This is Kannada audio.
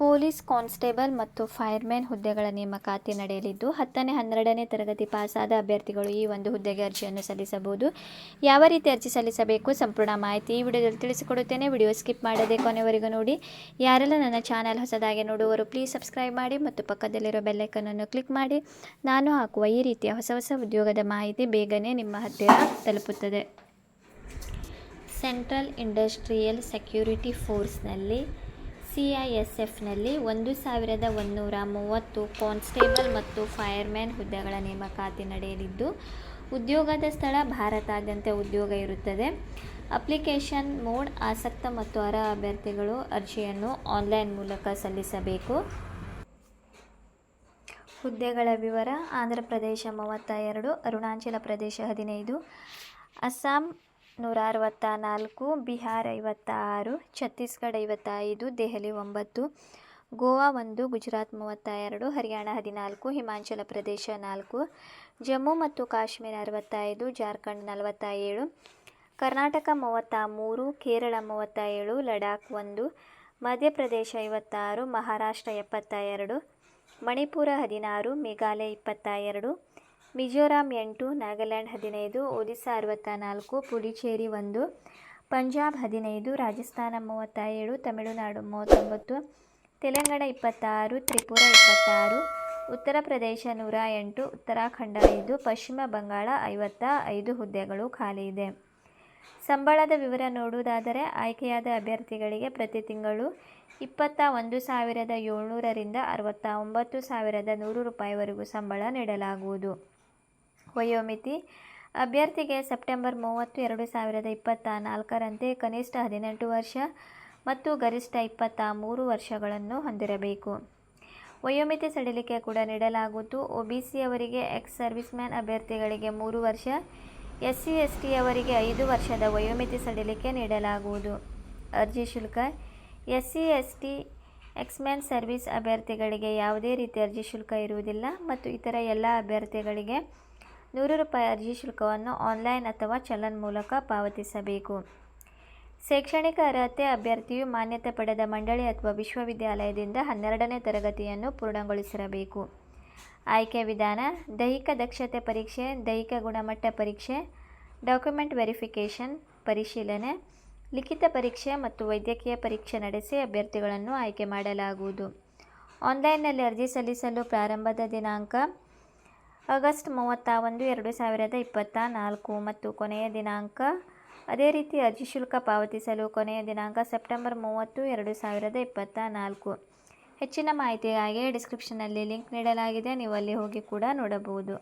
ಪೊಲೀಸ್ ಕಾನ್ಸ್ಟೇಬಲ್ ಮತ್ತು ಫೈರ್ಮ್ಯಾನ್ ಹುದ್ದೆಗಳ ನೇಮಕಾತಿ ನಡೆಯಲಿದ್ದು, ಹತ್ತನೇ, ಹನ್ನೆರಡನೇ ತರಗತಿ ಪಾಸಾದ ಅಭ್ಯರ್ಥಿಗಳು ಈ ಒಂದು ಹುದ್ದೆಗೆ ಅರ್ಜಿಯನ್ನು ಸಲ್ಲಿಸಬಹುದು. ಯಾವ ರೀತಿ ಅರ್ಜಿ ಸಲ್ಲಿಸಬೇಕು? ಸಂಪೂರ್ಣ ಮಾಹಿತಿ ಈ ವಿಡಿಯೋದಲ್ಲಿ ತಿಳಿಸಿಕೊಡುತ್ತೇನೆ. ವಿಡಿಯೋ ಸ್ಕಿಪ್ ಮಾಡದೆ ಕೊನೆವರೆಗೂ ನೋಡಿ. ಯಾರೆಲ್ಲ ನನ್ನ ಚಾನಲ್ ಹೊಸದಾಗಿ ನೋಡುವವರು, ಪ್ಲೀಸ್ ಸಬ್ಸ್ಕ್ರೈಬ್ ಮಾಡಿ ಮತ್ತು ಪಕ್ಕದಲ್ಲಿರೋ ಬೆಲ್ಲೈಕನನ್ನು ಕ್ಲಿಕ್ ಮಾಡಿ. ನಾನು ಹಾಕುವ ಈ ರೀತಿಯ ಹೊಸ ಹೊಸ ಉದ್ಯೋಗದ ಮಾಹಿತಿ ಬೇಗನೆ ನಿಮ್ಮ ಹತ್ತಿರ ತಲುಪುತ್ತದೆ. ಸೆಂಟ್ರಲ್ ಇಂಡಸ್ಟ್ರಿಯಲ್ ಸೆಕ್ಯೂರಿಟಿ ಫೋರ್ಸ್ನಲ್ಲಿ ಸಿ ಐ ಎಸ್ ಒಂದು ಸಾವಿರದ ಒಂದುನೂರ ಮೂವತ್ತು ಕಾನ್ಸ್ಟೇಬಲ್ ಮತ್ತು ಫೈರ್ಮ್ಯಾನ್ ಹುದ್ದೆಗಳ ನೇಮಕಾತಿ ನಡೆಯಲಿದ್ದು, ಉದ್ಯೋಗದ ಸ್ಥಳ ಭಾರತಾದ್ಯಂತ ಉದ್ಯೋಗ ಇರುತ್ತದೆ. ಅಪ್ಲಿಕೇಶನ್ ಮೋಡ್ ಆಸಕ್ತ ಮತ್ತು ಅರ್ಹ ಅಭ್ಯರ್ಥಿಗಳು ಅರ್ಜಿಯನ್ನು ಆನ್ಲೈನ್ ಮೂಲಕ ಸಲ್ಲಿಸಬೇಕು. ಹುದ್ದೆಗಳ ವಿವರ ಆಂಧ್ರ ಪ್ರದೇಶ ಮೂವತ್ತ ಎರಡು, ಅರುಣಾಚಲ ಪ್ರದೇಶ ಹದಿನೈದು, ಅಸ್ಸಾಂ ನೂರ ಅರವತ್ತ ನಾಲ್ಕು ಬಿಹಾರ್ ಐವತ್ತ ಆರು ಛತ್ತೀಸ್ಗಢ ಐವತ್ತೈದು, ದೆಹಲಿ ಒಂಬತ್ತು, ಗೋವಾ ಒಂದು, ಗುಜರಾತ್ ಮೂವತ್ತ ಎರಡು ಹರಿಯಾಣ ಹದಿನಾಲ್ಕು, ಹಿಮಾಚಲ ಪ್ರದೇಶ ನಾಲ್ಕು, ಜಮ್ಮು ಮತ್ತು ಕಾಶ್ಮೀರ ಅರವತ್ತೈದು, ಜಾರ್ಖಂಡ್ ನಲವತ್ತ ಏಳು ಕರ್ನಾಟಕ ಮೂವತ್ತ ಮೂರು ಕೇರಳ ಮೂವತ್ತ ಏಳು ಲಡಾಖ್ ಒಂದು, ಮಧ್ಯಪ್ರದೇಶ ಐವತ್ತಾರು, ಮಹಾರಾಷ್ಟ್ರ ಎಪ್ಪತ್ತ ಎರಡು ಮಣಿಪುರ ಹದಿನಾರು, ಮೇಘಾಲಯ ಇಪ್ಪತ್ತ ಎರಡು ಮಿಜೋರಾಂ ಎಂಟು, ನಾಗಾಲ್ಯಾಂಡ್ ಹದಿನೈದು, ಒಡಿಸ್ಸಾ ಅರವತ್ತ ನಾಲ್ಕು ಪುದುಚೇರಿ ಒಂದು, ಪಂಜಾಬ್ ಹದಿನೈದು, ರಾಜಸ್ಥಾನ ಮೂವತ್ತ ಏಳು ತಮಿಳುನಾಡು ಮೂವತ್ತೊಂಬತ್ತು, ತೆಲಂಗಾಣ ಇಪ್ಪತ್ತಾರು, ತ್ರಿಪುರ ಇಪ್ಪತ್ತಾರು, ಉತ್ತರ ಪ್ರದೇಶ ನೂರ ಎಂಟು, ಉತ್ತರಾಖಂಡ ಐದು, ಪಶ್ಚಿಮ ಬಂಗಾಳ ಐವತ್ತ ಐದು ಹುದ್ದೆಗಳು ಖಾಲಿ ಇದೆ. ಸಂಬಳದ ವಿವರ ನೋಡುವುದಾದರೆ ಆಯ್ಕೆಯಾದ ಅಭ್ಯರ್ಥಿಗಳಿಗೆ ಪ್ರತಿ ತಿಂಗಳು ಇಪ್ಪತ್ತ ಒಂದು ಸಾವಿರದ ಏಳ್ನೂರರಿಂದ ಅರವತ್ತ ಒಂಬತ್ತು ಸಾವಿರದ ನೂರು ರೂಪಾಯಿವರೆಗೂ ಸಂಬಳ ನೀಡಲಾಗುವುದು. ವಯೋಮಿತಿ. ಅಭ್ಯರ್ಥಿಗೆ ಸೆಪ್ಟೆಂಬರ್ ಮೂವತ್ತು, ಎರಡು ಸಾವಿರದ ಇಪ್ಪತ್ತ ನಾಲ್ಕರಂತೆ ಕನಿಷ್ಠ ಹದಿನೆಂಟು ವರ್ಷ ಮತ್ತು ಗರಿಷ್ಠ ಇಪ್ಪತ್ತ ಮೂರು ವರ್ಷಗಳನ್ನು ಹೊಂದಿರಬೇಕು. ವಯೋಮಿತಿ ಸಡಿಲಿಕೆ ಕೂಡ ನೀಡಲಾಗುವುದು. ಒ ಬಿ ಸಿ ಅವರಿಗೆ ಎಕ್ಸ್ ಸರ್ವಿಸ್ ಮ್ಯಾನ್ ಅಭ್ಯರ್ಥಿಗಳಿಗೆ ಮೂರು ವರ್ಷ ಎಸ್ ಸಿ ಎಸ್ ಟಿ ಅವರಿಗೆ ಐದು ವರ್ಷದ ವಯೋಮಿತಿ ಸಡಿಲಿಕೆ ನೀಡಲಾಗುವುದು. ಅರ್ಜಿ ಶುಲ್ಕ S C S T ex man service ಅಭ್ಯರ್ಥಿಗಳಿಗೆ ಯಾವುದೇ ರೀತಿ ಅರ್ಜಿ ಶುಲ್ಕ ಇರುವುದಿಲ್ಲ ಮತ್ತು ಇತರ ಎಲ್ಲ ಅಭ್ಯರ್ಥಿಗಳಿಗೆ ನೂರು ರೂಪಾಯಿ ಅರ್ಜಿ ಶುಲ್ಕವನ್ನು ಆನ್ಲೈನ್ ಅಥವಾ ಚಲನ್ ಮೂಲಕ ಪಾವತಿಸಬೇಕು. ಶೈಕ್ಷಣಿಕ ಅರ್ಹತೆ ಅಭ್ಯರ್ಥಿಯು ಮಾನ್ಯತೆ ಪಡೆದ ಮಂಡಳಿ ಅಥವಾ ವಿಶ್ವವಿದ್ಯಾಲಯದಿಂದ ಹನ್ನೆರಡನೇ ತರಗತಿಯನ್ನು ಪೂರ್ಣಗೊಳಿಸಿರಬೇಕು. ಆಯ್ಕೆ ವಿಧಾನ, ದೈಹಿಕ ದಕ್ಷತೆ ಪರೀಕ್ಷೆ, ದೈಹಿಕ ಗುಣಮಟ್ಟ ಪರೀಕ್ಷೆ, ಡಾಕ್ಯುಮೆಂಟ್ ವೆರಿಫಿಕೇಷನ್, ಪರಿಶೀಲನೆ, ಲಿಖಿತ ಪರೀಕ್ಷೆ ಮತ್ತು ವೈದ್ಯಕೀಯ ಪರೀಕ್ಷೆ ನಡೆಸಿ ಅಭ್ಯರ್ಥಿಗಳನ್ನು ಆಯ್ಕೆ ಮಾಡಲಾಗುವುದು. ಆನ್ಲೈನ್ನಲ್ಲಿ ಅರ್ಜಿ ಸಲ್ಲಿಸಲು ಪ್ರಾರಂಭದ ದಿನಾಂಕ ಆಗಸ್ಟ್ ಮೂವತ್ತ ಒಂದು ಎರಡು ಸಾವಿರದ ಇಪ್ಪತ್ತ ನಾಲ್ಕು ಮತ್ತು ಕೊನೆಯ ದಿನಾಂಕ. ಅದೇ ರೀತಿ ಅರ್ಜಿ ಶುಲ್ಕ ಪಾವತಿಸಲು ಕೊನೆಯ ದಿನಾಂಕ ಸೆಪ್ಟೆಂಬರ್ ಮೂವತ್ತು, ಎರಡು ಸಾವಿರದ ಇಪ್ಪತ್ತ ನಾಲ್ಕು ಹೆಚ್ಚಿನ ಮಾಹಿತಿಗಾಗಿ ಡಿಸ್ಕ್ರಿಪ್ಷನಲ್ಲಿ ಲಿಂಕ್ ನೀಡಲಾಗಿದೆ, ನೀವು ಅಲ್ಲಿ ಹೋಗಿ ಕೂಡ ನೋಡಬಹುದು.